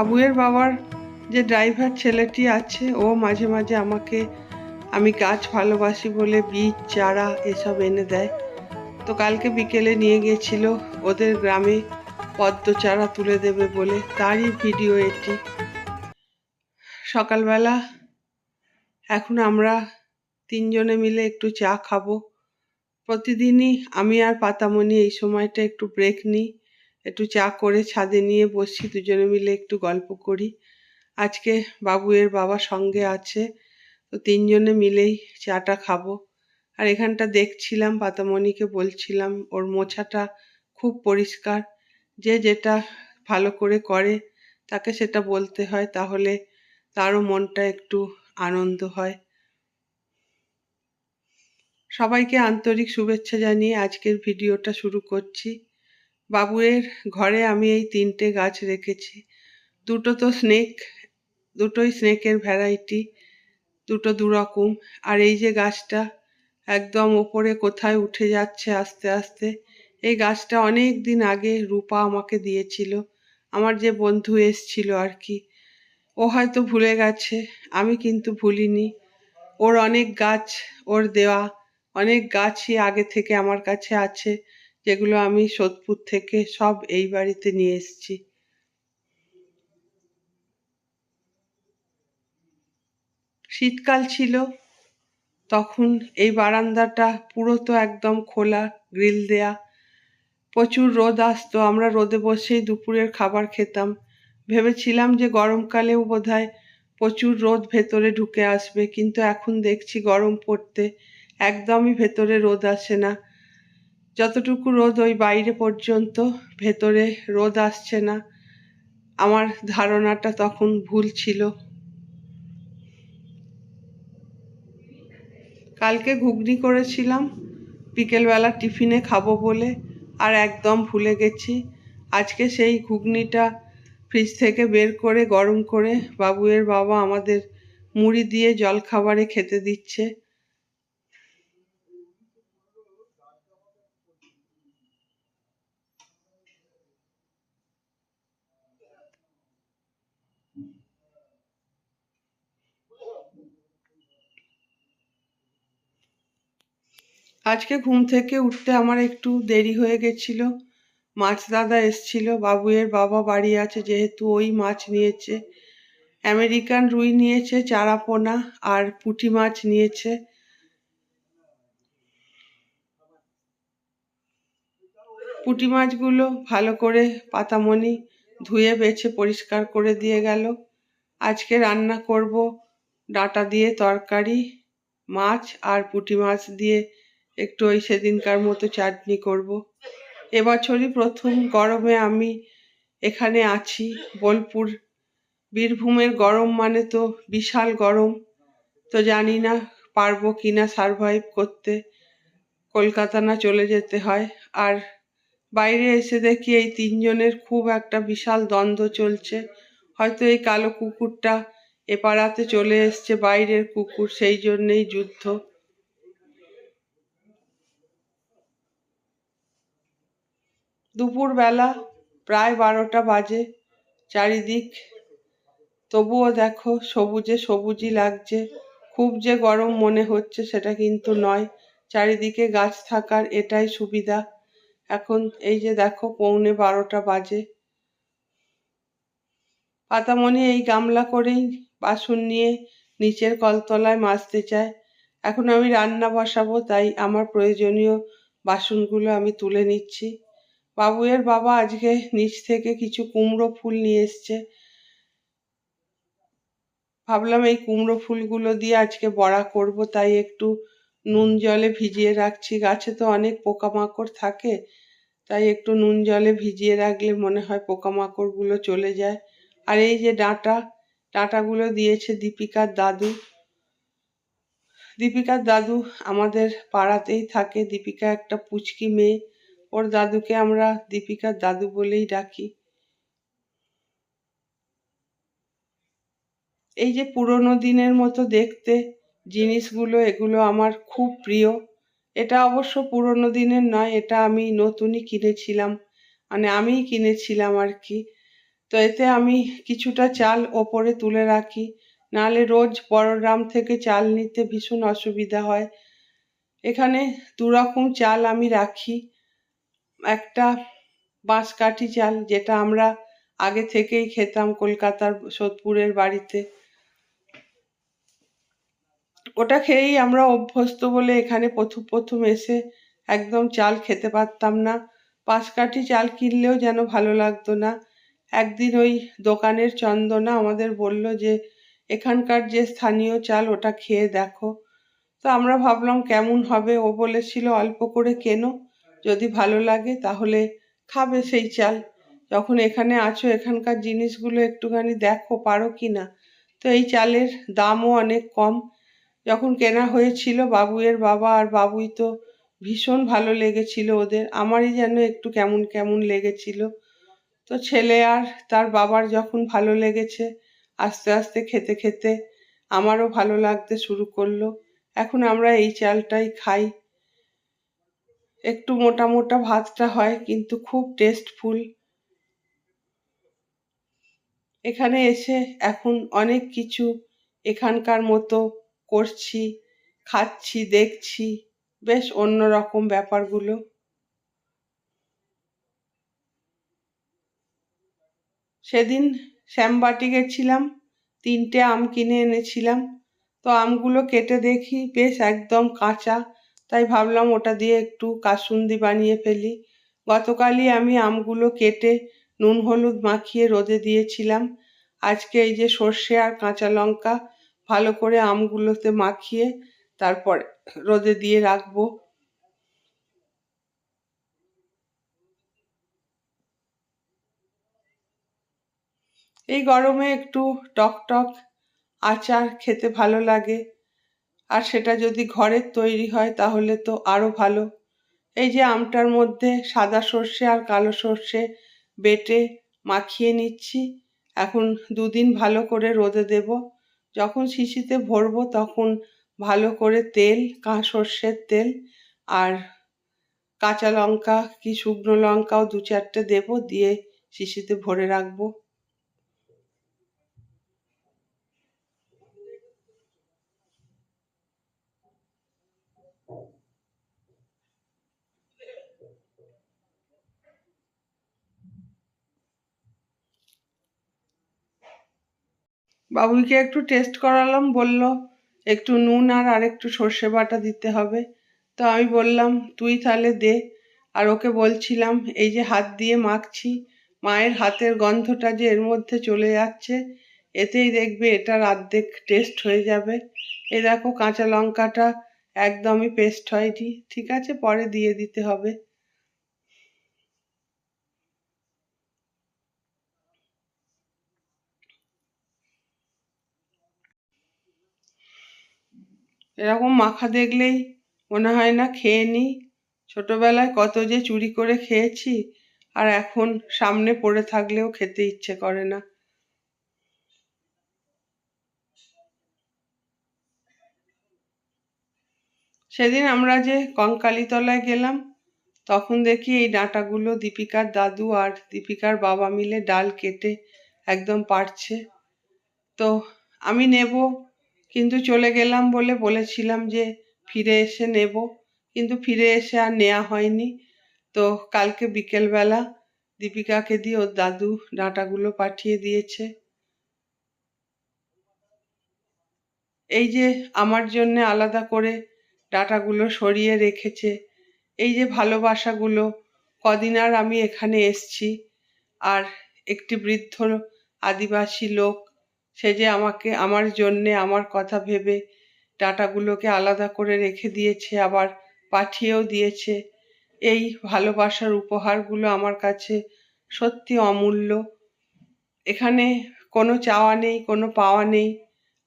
বাবুয়ের বাবার যে ড্রাইভার ছেলেটি আছে, ও মাঝে মাঝে আমাকে, আমি গাছ ভালোবাসি বলে বীজ, চারা এসব এনে দেয়। তো কালকে বিকেলে নিয়ে গিয়েছিল ওদের গ্রামে পদ্ম চারা তুলে দেবে বলে, তারই ভিডিও এটি। সকালবেলা এখন আমরা তিনজনে মিলে একটু চা খাব। প্রতিদিনই আমি আর পাতামণি এই সময়টা একটু ব্রেক নিই। একটু চা করে ছাদে নিয়ে বসছি, দুজনে মিলে একটু গল্প করি। আজকে বাবুয়ের বাবা সঙ্গে আছে, তো তিনজনে মিলেই চাটা খাব। আর এখানটা দেখছিলাম, পাতামণিকে বলছিলাম, ওর মোছাটা খুব পরিষ্কার, যে যেটা ভালো করে করে তাকে সেটা বলতে হয়, তাহলে তারও মনটা একটু আনন্দ হয়। সবাইকে আন্তরিক শুভেচ্ছা জানিয়ে আজকের ভিডিওটা শুরু করছি। বাবুয়ের ঘরে আমি এই তিনটে গাছ রেখেছি। দুটো তো স্নেক দুটোই স্নেকের ভ্যারাইটি দুটো দুরকম। আর এই যে গাছটা একদম ওপরে কোথায় উঠে যাচ্ছে আস্তে আস্তে, এই গাছটা অনেক দিন আগে রূপা আমাকে দিয়েছিল। আমার যে বন্ধু এসছিল আর কি, ও হয়তো ভুলে গেছে, আমি কিন্তু ভুলিনি। ওর অনেক গাছ ওর দেওয়া, অনেক গাছই আগে থেকে আমার কাছে আছে। যেগুলো আমি সোদপুর থেকে সব এই বাড়িতে নিয়ে এসেছি। শীতকাল ছিল, তখন এই বারান্দাটা পুরো তো একদম খোলা, গ্রিল দেয়া। প্রচুর রোদ আসতো, আমরা রোদে বসেই দুপুরের খাবার খেতাম। ভেবেছিলাম যে গরমকালেও বোধহয় প্রচুর রোদ ভেতরে ঢুকে আসবে, কিন্তু এখন দেখছি গরম পড়তে একদমই ভেতরে রোদ আসে না। যতটুকু রোদ ওই বাইরে পর্যন্ত, ভেতরে রোদ আসছে না। আমার ধারণাটা তখন ভুল ছিল। কালকে ঘুগনি করেছিলাম, বিকেলবেলা টিফিনে খাব বলে, আর একদম ভুলে গেছি। আজকে সেই ঘুগনিটা ফ্রিজ থেকে বের করে গরম করে বাবুয়ের বাবা আমাদের মুড়ি দিয়ে জলখাবারে খেতে দিচ্ছে। আজকে ঘুম থেকে উঠতে আমার একটু দেরি হয়ে গেছিল। মাছ দাদা এসছিল, বাবুয়ের বাবা বাড়ি আছে যেহেতু ওই মাছ নিয়েছে। আমেরিকান রুই নিয়েছে, চারাপোনা আর পুঁটি মাছ নিয়েছে। পুঁটি মাছগুলো ভালো করে পাতামণি ধুয়ে, বেছে, পরিষ্কার করে দিয়ে গেল। আজকে রান্না করব ডাটা দিয়ে তরকারি, মাছ আর পুঁটি মাছ দিয়ে একটু ওই সেদিনকার মতো চাটনি করব। এবছরই প্রথম গরমে আমি এখানে আছি, বোলপুর। বীরভূমের গরম মানে তো বিশাল গরম। তো জানি না পারব কি না সারভাইভ করতে। কলকাতা না চলে যেতে হয়। আর বাইরে এসে দেখি এই তিনজনের খুব একটা বিশাল দ্বন্দ্ব চলছে। হয়তো এই কালো কুকুরটা এপাড়াতে চলে এসছে, বাইরের কুকুর, সেই জন্যেই যুদ্ধ। দুপুরবেলা প্রায় বারোটা বাজে চারিদিক। তবুও দেখো সবুজে সবুজই লাগছে। খুব যে গরম মনে হচ্ছে সেটা কিন্তু নয়। চারিদিকে গাছ থাকার এটাই সুবিধা। এখন এই যে দেখো পৌনে বারোটা বাজে। পাতামণি এই গামলা করেই বাসন নিয়ে নিচের কলতলায় মাজতে চায়। এখন আমি রান্না বসাবো, তাই আমার প্রয়োজনীয় বাসনগুলো আমি তুলে নিচ্ছি। বাবুয়ের বাবা আজকে নিচ থেকে কিছু কুমড়ো ফুল নিয়ে এসছে। ভাবলাম এই কুমড়ো ফুলগুলো দিয়ে আজকে বড়া করব, তাই একটু নুন জলে ভিজিয়ে রাখছি। গাছে তো অনেক পোকামাকড় থাকে, তাই একটু নুন জলে ভিজিয়ে রাখলে মনে হয় পোকামাকড়গুলো চলে যায়। আর এই যে ডাঁটা, ডাঁটাগুলো দিয়েছে দীপিকার দাদু। দীপিকার দাদু আমাদের পাড়াতেই থাকে। দীপিকা একটা পুচকি মেয়ে। ওর দাদুকে আমরা দীপিকার দাদু বলেই ডাকি। এই যে পুরনো দিনের মতো দেখতে জিনিসগুলো, এগুলো আমার খুব প্রিয়। এটা অবশ্য পুরনো দিনের নয়, এটা আমি নতুনই কিনেছিলাম। মানে আমিই কিনেছিলাম আর কি। তো এতে আমি কিছুটা চাল ওপরে তুলে রাখি। নাহলে রোজ বড় ড্রাম থেকে চাল নিতে ভীষণ অসুবিধা হয়। এখানে দু রকম চাল আমি রাখি। একটা বাঁশকাঠি চাল যেটা আমরা আগে থেকেই খেতাম কলকাতার সোদপুরের বাড়িতে। ওটা খেয়েই আমরা অভ্যস্ত বলে এখানে প্রথম প্রথম এসে একদম চাল খেতে পারতাম না। পাঁচকাঠি চাল কিনলেও যেন ভালো লাগতো না। একদিন ওই দোকানের চন্দনা আমাদের বলল যে, এখানকার যে স্থানীয় চাল ওটা খেয়ে দেখো। তো আমরা ভাবলাম কেমন হবে? ও বলেছিল, অল্প করে কেনো। যদি ভালো লাগে তাহলে খাবে সেই চাল। যখন এখানে আছো, এখানকার জিনিসগুলো একটুখানি দেখো, পারো কি না? তো এই চালের দামও অনেক কম। যখন কেনা হয়েছিল বাবুয়ের বাবা আর বাবুই তো ভীষণ ভালো লেগেছিল ওদের। আমারই যেন একটু কেমন কেমন লেগেছিল। তো ছেলে আর তার বাবার যখন ভালো লেগেছে, আস্তে আস্তে খেতে খেতে আমারও ভালো লাগতে শুরু করল। এখন আমরা এই চালটাই খাই। একটু মোটা মোটা ভাতটা হয়, কিন্তু খুব টেস্টফুল এখানে এসে এখন অনেক কিছু এখানকার মতো করছি, খাচ্ছি, দেখছি, বেশ অন্যরকম ব্যাপারগুলো। সেদিন শ্যামবাটি গেছিলাম, তিনটে আম কিনে এনেছিলাম, তো আমগুলো কেটে দেখি, বেশ একদম কাঁচা। তাই ভাবলাম ওটা দিয়ে একটু কাসুন্দি বানিয়ে ফেলি। গতকালই আমি আমগুলো কেটে নুন হলুদ মাখিয়ে রোদে দিয়েছিলাম। আজকে এই যে সর্ষে আর কাঁচা লঙ্কা ভালো করে আমগুলোতে মাখিয়ে তারপরে রোদে দিয়ে রাখব। এই গরমে একটু টক টক আচার খেতে ভালো লাগে। আর সেটা যদি ঘরের তৈরি হয় তাহলে তো আরও ভালো। এই যে আমটার মধ্যে সাদা সর্ষে আর কালো সর্ষে বেটে মাখিয়ে নিচ্ছি, এখন দুদিন ভালো করে রোদে দেব। যখন শিশিতে ভরবো তখন ভালো করে তেল, কা, সর্ষের তেল আর কাঁচা লঙ্কা, কি শুকনো লঙ্কাও দু চারটে দেবো, দিয়ে শিশিতে ভরে রাখব। বাবুইকে একটু টেস্ট করালাম, বলল, একটু নুন আর আরেকটু সর্ষে বাটা দিতে হবে। তো আমি বললাম, তুই তাহলে দে। আর ওকে বলছিলাম, এই যে হাত দিয়ে মাখছি, মায়ের হাতের গন্ধটা যে এর মধ্যে চলে যাচ্ছে, এতেই দেখবে এটার অর্ধেক টেস্ট হয়ে যাবে। এ দেখো, কাঁচা লঙ্কাটা একদমই পেস্ট হয়নি। ঠিক আছে, পরে দিয়ে দিতে হবে। এরকম মাখা দেখলেই মনে হয় না খেয়ে নিই ছোটবেলায় কত যে চুরি করে খেয়েছি, আর এখন সামনে পড়ে থাকলেও খেতে ইচ্ছে করে না। সেদিন আমরা যে কঙ্কালীতলায় গেলাম, তখন দেখি এই ডাঁটাগুলো দীপিকার দাদু আর দীপিকার বাবা মিলে ডাল কেটে একদম পারছে তো আমি নেব কিন্তু চলে গেলাম বলে বলেছিলাম যে ফিরে এসে নেব। কিন্তু ফিরে এসে আর নেওয়া হয়নি। তো কালকে বিকেলবেলা দীপিকাকে দিয়ে ওর দাদু ডাঁটাগুলো পাঠিয়ে দিয়েছে। এই যে আমার জন্য আলাদা করে ডাটাগুলো সরিয়ে রেখেছে। এই যে ভালোবাসাগুলো, কদিন আর আমি এখানে এসছি। আর একটি বৃদ্ধ আদিবাসী লোক সে যে আমাকে আমার জন্যে আমার কথা ভেবে ডাটাগুলোকে আলাদা করে রেখে দিয়েছে, আবার পাঠিয়েও দিয়েছে। এই ভালোবাসার উপহারগুলো আমার কাছে সত্যি অমূল্য। এখানে কোনো চাওয়া নেই, কোনো পাওয়া নেই।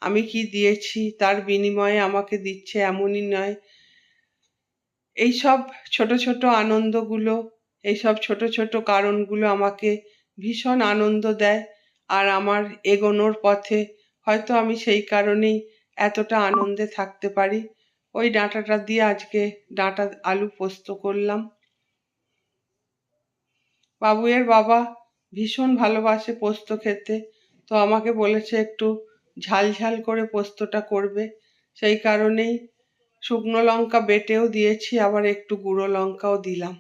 আমি কি দিয়েছি তার বিনিময়ে আমাকে দিচ্ছে এমনই নয়। এইসব ছোট ছোট আনন্দগুলো, এইসব ছোট ছোট কারণগুলো আমাকে ভীষণ আনন্দ দেয়। আর আমার এগোনোর পথে হয়তো আমি সেই কারণেই এতটা আনন্দে থাকতে পারি। ওই ডাঁটাটা দিয়ে আজকে ডাঁটা আলু পোস্ত করলাম। বাবুয়ের বাবা ভীষণ ভালোবাসে পোস্ত খেতে, তো আমাকে বলেছে একটু ঝাল ঝাল করে পোস্তটা করবে। সেই কারণেই শুকনো লঙ্কা বেটেও দিয়েছি, আবার একটু গুঁড়ো লঙ্কাও দিলাম।